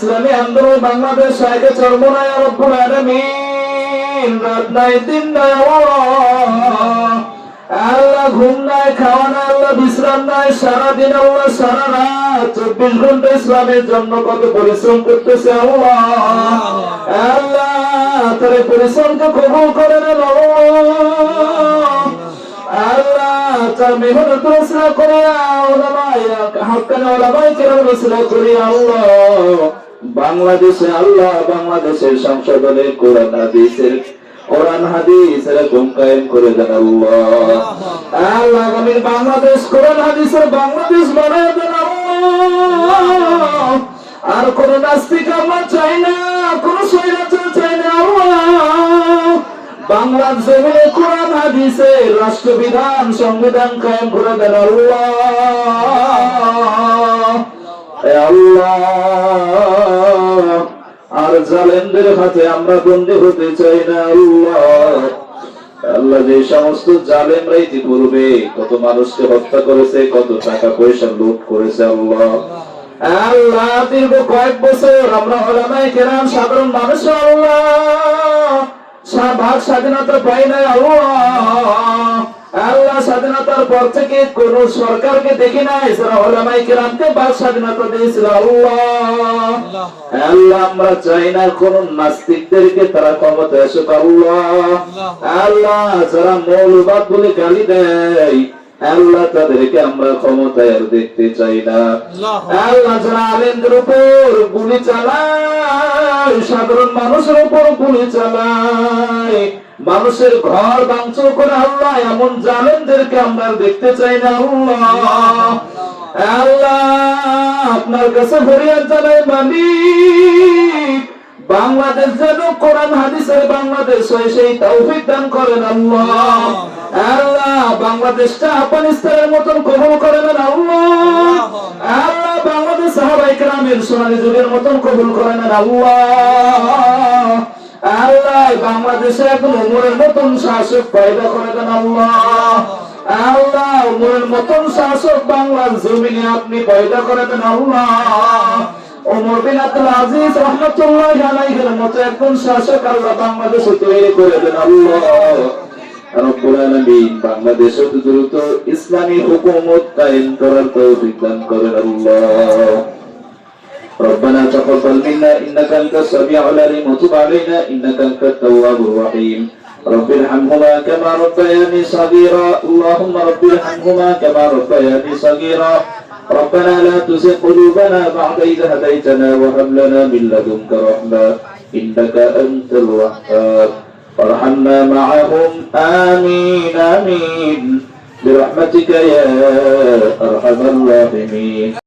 ইসলামী আন্দোলন বাংলাদেশ সাহিত্য চর্মনায় রব্বুল আলামিন রাত নাই, দিন নাই আল্লাহ ঘুম নাই, খাওয়া আল্লাহ বিশ্রাম নাই, সারাদিন আল্লাহ সারা রাত। চব্বিশ ঘণ্টা ইসলামের জন্য কত পরিশ্রম করতেছে আল্লাহ। আল্লাহ পরিশ্রমকে কবুল করে নেন আল্লাহ, তার মেহনত করিয়া ওলামাই হাক্কানে ওলামাই কেরাম করিয়া আল্লাহ। বাংলাদেশে আল্লাহ, বাংলাদেশের সংসদে কোরআন, হাদিসের কোরআন, হাদিস এরকম কায়েম করে দেন আল্লাহ। আল্লাহ আগামীর বাংলাদেশ কোরআন, হাদিসের বাংলাদেশ বানায় দেন আর কোন নাস্তিক আমরা চাই না, কোন স্বৈরাচার চাই না বাংলার জমিনে কোরআন, হাদিসের রাষ্ট্রবিধান, সংবিধান কায়েম করে দেন আল্লাহ। আল্লাহ। জালেমদের হাতে আমরা বন্দী হতে চাই না, আল্লাহ। যে সমস্ত জালেমরা ইতিপূর্বে কত মানুষকে হত্যা করেছে, কত টাকা পয়সা লুট করেছে, আল্লাহ। আল্লাহ, দীর্ঘ কয়েক বছর আমরা ওলামাই কেরাম, সাধারণ মানুষ, আল্লাহ। ভাগ স্বাধীনতা পাই না আল্লাহ। আল্লাহ, স্বাধীনতার পর থেকে কোন সরকারকে দেখি নাই, যারা ওলামাই কেরামকে ভাগ স্বাধীনতা দিয়েছিল, আল্লাহ। আল্লাহ। আমরা চাই না কোন নাস্তিকদেরকে তারা ক্ষমতা আল্লাহ। আল্লাহ। যারা মৌলবাদ বলে গালি দেয় আল্লাহ তাদেরকে আমরা ক্ষমতায় দেখতে চাই না। আল্লাহ। যারা আলেমদের উপর গুলি চালায় সাধারণ মানুষের উপর গুলি চালায় মানুষের ঘর ভাঙচুর করে আল্লাহ এমন জালেমদেরকে আমরা দেখতে চাই না আল্লাহ। আল্লাহ আপনার কাছে ফরিয়াদ জানাই মালিক। বাংলাদেশ যেন কোরআন, হাদিসের বাংলাদেশ হয় সেই তৌফিক দান করেন আল্লাহ। আল্লাহ, বাংলাদেশটা আফগানিস্তানের মতন কবুল করেন আল্লাহ। আল্লাহ, বাংলাদেশ সাহাবাই সোনালী যুগের মতন কবুল করেন আল্লাহ। আল্লাহ, বাংলাদেশে উমরের মতন শাসক পয়দা করে দেন আল্লাহ। আল্লাহ উমরের মতন শাসক বাংলার জমিনে আপনি পয়দা করে দেন আল্লাহ ওমর বিন আব্দুল আজিজ রহমতুল্লাহ আলাইহির মতো একজন শাসক আল্লাহ বাংলাদেশে তৈরি করে দেন আল্লাহ রব্বুল আলামিন বাংলাদেশে দ্রুত ইসলামী হুকুমত কায়েম করার তৌফিক দান করেন আল্লাহ ربنا تقبل منا انك انت السميع العليم وتب علينا انك انت التواب الرحيم رب ارحمهما كما ربياني صغيرا. اللهم رب ارحمهما كما ربياني صغيرا. ربنا لا تزغ قلوبنا بعد إذ هديتنا وهب لنا من لدنك رحمة إنك أنت الوهاب. وارحمنا معهم. آمين آمين. برحمتك يا أرحم الراحمين.